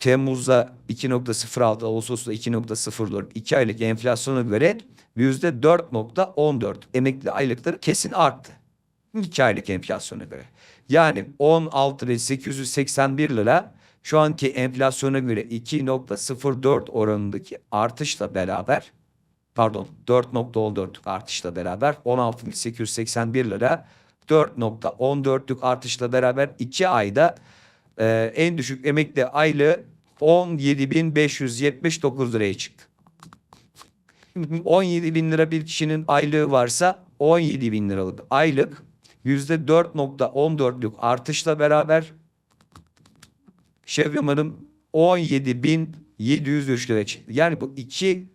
Temmuz'da 2.06, Ağustos'ta 2.04, 2 aylık enflasyona göre yüzde 4.14 emekli aylıkları kesin arttı. 2 aylık enflasyona göre. Yani 16.881 lira şu anki enflasyona göre 2.04 oranındaki artışla beraber pardon 4.14'lük artışla beraber 16.881 lira 4.14'lük artışla beraber 2 ayda e, en düşük emekli aylığı 17.579 liraya çıktı. 17 bin lira bir kişinin aylığı varsa 17 bin liralık aylık yüzde 4.14'lük artışla beraber Şevket Hanım 17.703 lira çıktı. Yani bu iki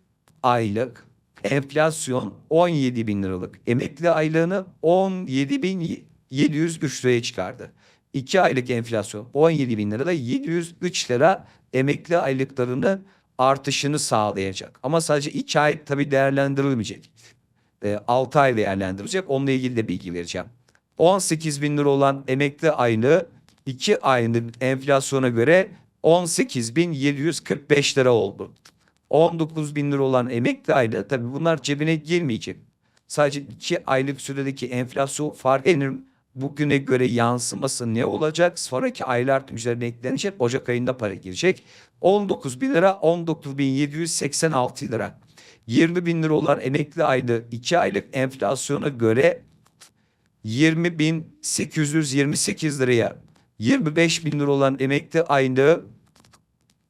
aylık enflasyon 17 bin liralık. Emekli aylığını 17.703 liraya çıkardı. İki aylık enflasyon 17 bin lirada 703 lira emekli aylıklarını artışını sağlayacak. Ama sadece iki ay tabii değerlendirilmeyecek. E, 6 ay değerlendirilecek. Onunla ilgili de bilgi vereceğim. 18 bin lira olan emekli aylığı 2 aylık enflasyona göre 18.745 lira oldu. 19 bin lira olan emekli aylığı tabii bunlar cebine girmeyecek. Sadece 2 aylık süredeki enflasyon farkının bugüne göre yansıması ne olacak? Sonraki aylar üzerine eklenecek. Ocak ayında para girecek. 19 bin lira 19.786 lira. 20 bin lira olan emekli aylığı 2 aylık enflasyona göre 20.828 liraya 25 bin lira olan emekli aylığı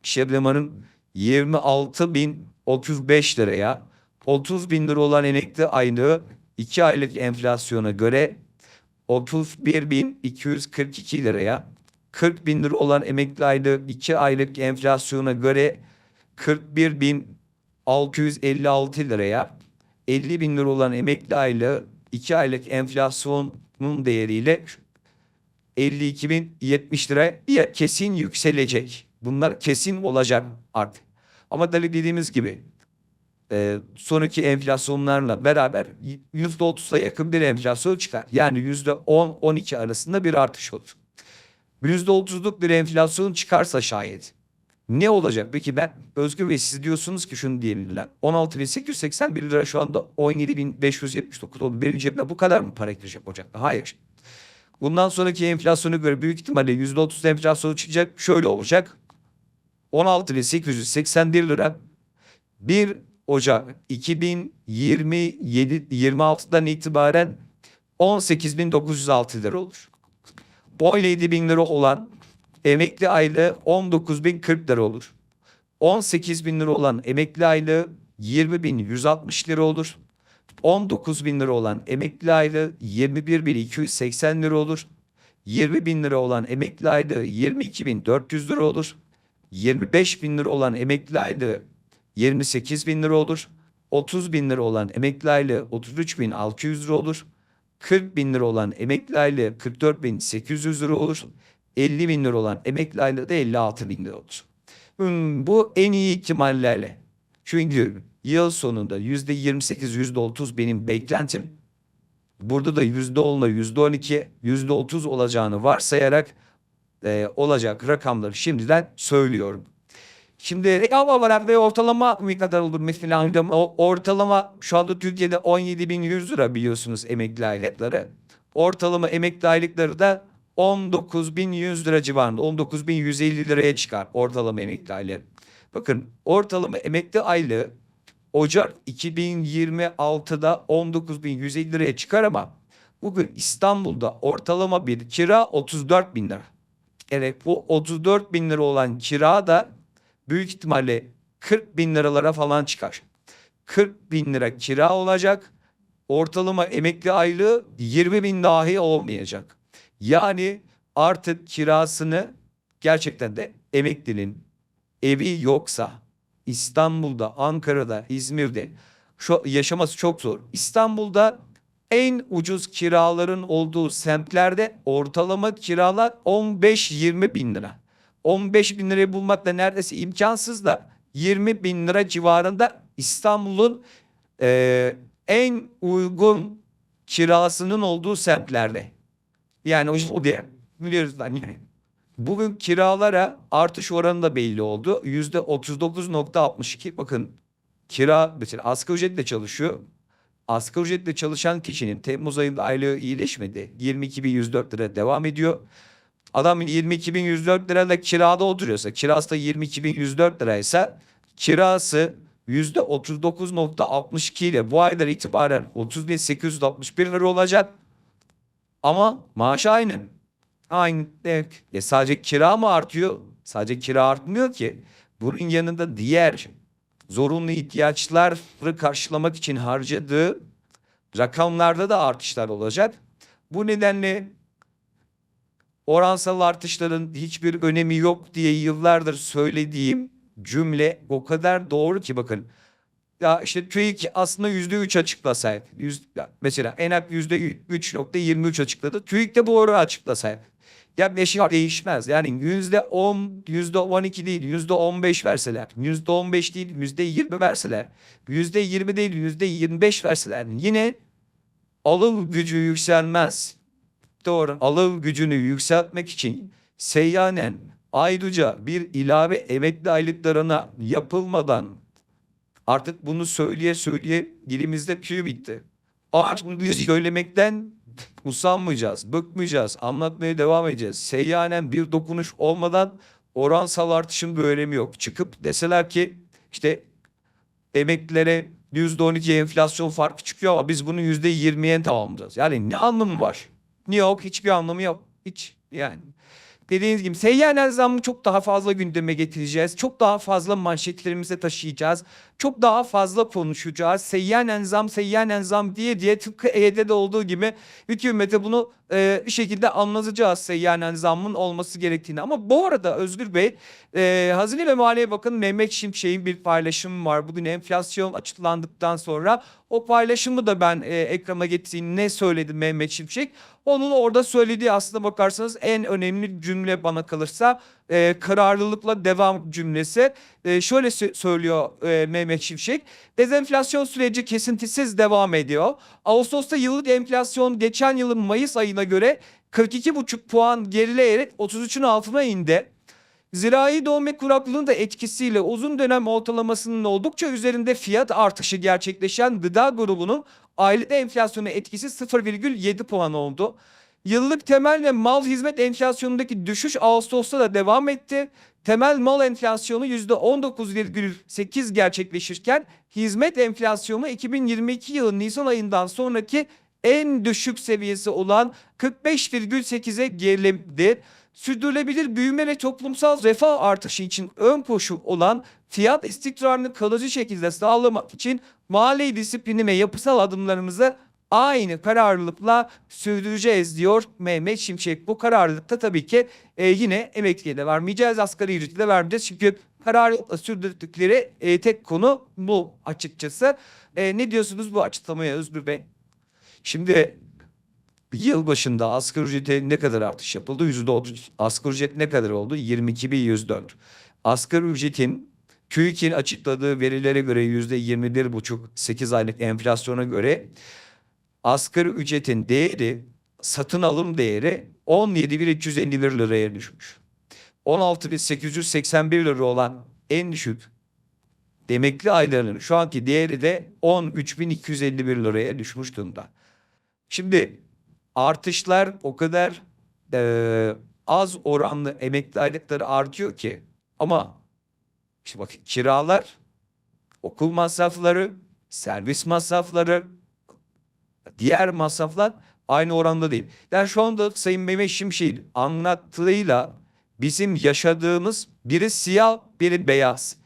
Şebnem Hanım 26.035 liraya 30 bin lira olan emekli aylığı 2 aylık enflasyona göre 31.242 liraya 40 bin lira olan emekli aylığı 2 aylık enflasyona göre 41.656 liraya 50 bin lira olan emekli aylığı 2 aylık enflasyonun değeriyle 52.070 liraya kesin yükselecek. Bunlar kesin olacak artık. Ama tabii dediğimiz gibi e, sonraki enflasyonlarla beraber yüzde otuz'a yakın bir enflasyon çıkar. Yani yüzde on, on iki arasında bir artış olur. Yüzde otuzluk bir enflasyon çıkarsa şayet ne olacak? Peki ben Özgür Bey siz diyorsunuz ki şunu diyebilirler. 16.881 lira şu anda 17.579 oldu. Benim cebime bu kadar mı para girecek Ocak'ta? Hayır. Bundan sonraki enflasyona göre büyük ihtimalle yüzde otuz enflasyonu çıkacak. Şöyle olacak. 16.881 lira 1 Ocak 2027 26'dan itibaren 18.906 lira olur. 17 bin lira olan emekli aylığı 19.040 lira olur. 18 bin lira olan emekli aylığı 20.160 lira olur. 19 bin lira olan emekli aylığı 21.280 lira olur. 20 bin lira olan emekli aylığı 22.400 lira olur. 25 bin lira olan emekli aylığı 28 bin lira olur. 30 bin lira olan emekli aylığı 33 bin 600 lira olur. 40 bin lira olan emekli aylığı 44 bin 800 lira olur. 50 bin lira olan emekli aylığı da 56 bin lira olur. Hmm, bu en iyi ihtimallerle. Çünkü yıl sonunda yüzde 28, yüzde 30 benim beklentim. Burada da yüzde 10'la yüzde 12, yüzde 30 olacağını varsayarak e, olacak rakamları şimdiden söylüyorum. Şimdi reklam olarak ve ortalama kadar olur mesela o ortalama şu anda Türkiye'de 17.100 lira biliyorsunuz emekli aylıkları. Ortalama emekli aylıkları da 19.100 lira civarında 19.150 liraya çıkar ortalama emekli aylığı. Bakın ortalama emekli aylığı Ocak 2026'da 19.150 liraya çıkar ama bugün İstanbul'da ortalama bir kira 34 bin lira. Evet bu 34 bin lira olan kira da büyük ihtimalle 40 bin liralara falan çıkar. 40 bin lira kira olacak. Ortalama emekli aylığı 20 bin dahi olmayacak. Yani artık kirasını gerçekten de emeklinin evi yoksa İstanbul'da, Ankara'da, İzmir'de şu yaşaması çok zor. İstanbul'da en ucuz kiraların olduğu semtlerde ortalama kiralar 15-20 bin lira. 15 bin lirayı bulmak da neredeyse imkansız da 20 bin lira civarında İstanbul'un e, en uygun kirasının olduğu semtlerde. Yani o, o diye biliyoruz da yani. Bugün kiralara artış oranı da belli oldu. Yüzde 39.62. Bakın kira mesela asgari ücretle çalışıyor. Asgari ücretle çalışan kişinin Temmuz ayında aylığı iyileşmedi. 22.104 lira devam ediyor. Adam 22.104 lirayla kirada oturuyorsa, kirası da 22.104 liraysa kirası yüzde 39.62 ile bu aydan itibaren 30.861 lira olacak. Ama maaş aynı. Aynı. E sadece kira mı artıyor? Sadece kira artmıyor ki. Bunun yanında diğer zorunlu ihtiyaçları karşılamak için harcadığı rakamlarda da artışlar olacak. Bu nedenle oransal artışların hiçbir önemi yok diye yıllardır söylediğim cümle o kadar doğru ki bakın. Ya işte TÜİK aslında yüzde üç açıklasaydı. Yüz, mesela ENAP yüzde üç nokta yirmi üç açıkladı. TÜİK de bu oranı açıklasaydı. Ya beşi değişmez. Yani yüzde on, yüzde on iki değil, yüzde on beş verseler, yüzde on beş değil, yüzde yirmi verseler, yüzde yirmi değil, yüzde yirmi beş verseler yine alım gücü yükselmez. Doğru. Alım gücünü yükseltmek için seyyanen ayrıca bir ilave emekli aylıklarına yapılmadan artık bunu söyleye söyleye dilimizde tüy bitti. Artık bunu söylemekten usanmayacağız, bıkmayacağız, anlatmaya devam edeceğiz. Seyyanen bir dokunuş olmadan oransal artışın bir önemi yok. Çıkıp deseler ki işte emeklilere %12 enflasyon farkı çıkıyor ama biz bunu %20'ye tamamlayacağız. Yani ne anlamı var? Yok? Hiçbir anlamı yok. Hiç yani. Dediğiniz gibi seyyanen zammı çok daha fazla gündeme getireceğiz. Çok daha fazla manşetlerimize taşıyacağız. Çok daha fazla konuşacağız. Seyyanen zam, seyyanen zam diye diye tıpkı EYT'de olduğu gibi hükümete bunu e, bir şekilde anlatacağız seyyanen zammın olması gerektiğini. Ama bu arada Özgür Bey, e, Hazine ve Maliye Bakanı Mehmet Şimşek'in bir paylaşımı var. Bugün enflasyon açıklandıktan sonra o paylaşımı da ben e, ekrana getireyim. Ne söyledi Mehmet Şimşek? Onun orada söylediği aslında bakarsanız en önemli cümle bana kalırsa e, kararlılıkla devam cümlesi. E, şöyle sö- söylüyor e, Mehmet Şimşek. Dezenflasyon süreci kesintisiz devam ediyor. Ağustos'ta yıllık enflasyon geçen yılın Mayıs ayına göre 42,5 puan gerileyerek 33'ün altına indi. Zirai doğum ve kuraklığın da etkisiyle uzun dönem ortalamasının oldukça üzerinde fiyat artışı gerçekleşen gıda grubunun aylık enflasyona etkisi 0,7 puan oldu. Yıllık temel ve mal hizmet enflasyonundaki düşüş Ağustos'ta da devam etti. Temel mal enflasyonu %19,8 gerçekleşirken hizmet enflasyonu 2022 yılı Nisan ayından sonraki en düşük seviyesi olan 45,8'e gerilemedi. Sürdürülebilir büyüme ve toplumsal refah artışı için ön koşul olan fiyat istikrarını kalıcı şekilde sağlamak için mali disiplini ve yapısal adımlarımızı aynı kararlılıkla sürdüreceğiz diyor Mehmet Şimşek. Bu kararlılıkta tabii ki e, yine emekliye de vermeyeceğiz, asgari ücreti de vermeyeceğiz. Çünkü kararlılıkla sürdürdükleri e, tek konu bu açıkçası. E, ne diyorsunuz bu açıklamaya Özgür Bey? Şimdi yıl başında asgari ücrete ne kadar artış yapıldı? Yüzde otuz. Asgari ücret ne kadar oldu? 22.104. Asgari ücretin TÜİK'in açıkladığı verilere göre yüzde 21,5 8 aylık enflasyona göre asgari ücretin değeri satın alım değeri 17.351 liraya düşmüş. 16.881 lira olan en düşük emekli aylarının şu anki değeri de 13.251 liraya düşmüş durumda. Şimdi artışlar o kadar eee, az oranlı emekli aylıkları artıyor ki ama işte bak kiralar, okul masrafları, servis masrafları, diğer masraflar aynı oranda değil. Yani şu anda Sayın Mehmet Şimşek'in anlattığıyla bizim yaşadığımız biri siyah biri beyaz.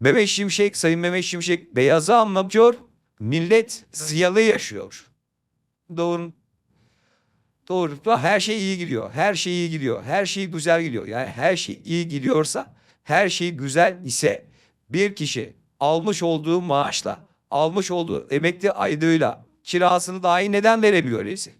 Mehmet Şimşek, Sayın Mehmet Şimşek beyazı anlatıyor, millet siyahı yaşıyor. Doğru. Doğru. Her şey iyi gidiyor. Her şey iyi gidiyor. Her şey güzel gidiyor. Yani her şey iyi gidiyorsa, her şey güzel ise bir kişi almış olduğu maaşla, almış olduğu emekli aylığıyla kirasını dahi neden veremiyor öyleyse?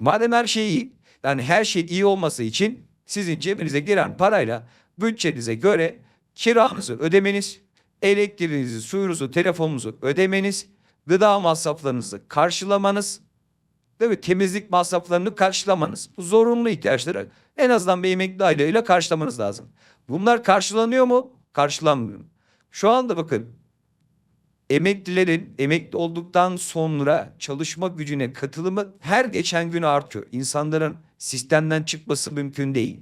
Madem her şey iyi, yani her şey iyi olması için sizin cebinize giren parayla bütçenize göre kiranızı ödemeniz, elektriğinizi, suyunuzu, telefonunuzu ödemeniz, gıda masraflarınızı karşılamanız, değil mi? temizlik masraflarını karşılamanız, bu zorunlu ihtiyaçları en azından bir emekli aylığıyla karşılamanız lazım. Bunlar karşılanıyor mu? Karşılanmıyor. Şu anda bakın emeklilerin emekli olduktan sonra çalışma gücüne katılımı her geçen gün artıyor. İnsanların sistemden çıkması mümkün değil.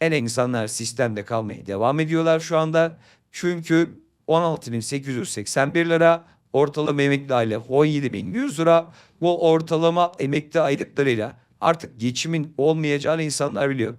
En insanlar sistemde kalmaya devam ediyorlar şu anda. Çünkü 16.881 lira ortalama emekli aile 17.100 lira. Bu ortalama emekli aylıklarıyla artık geçimin olmayacağını insanlar biliyor.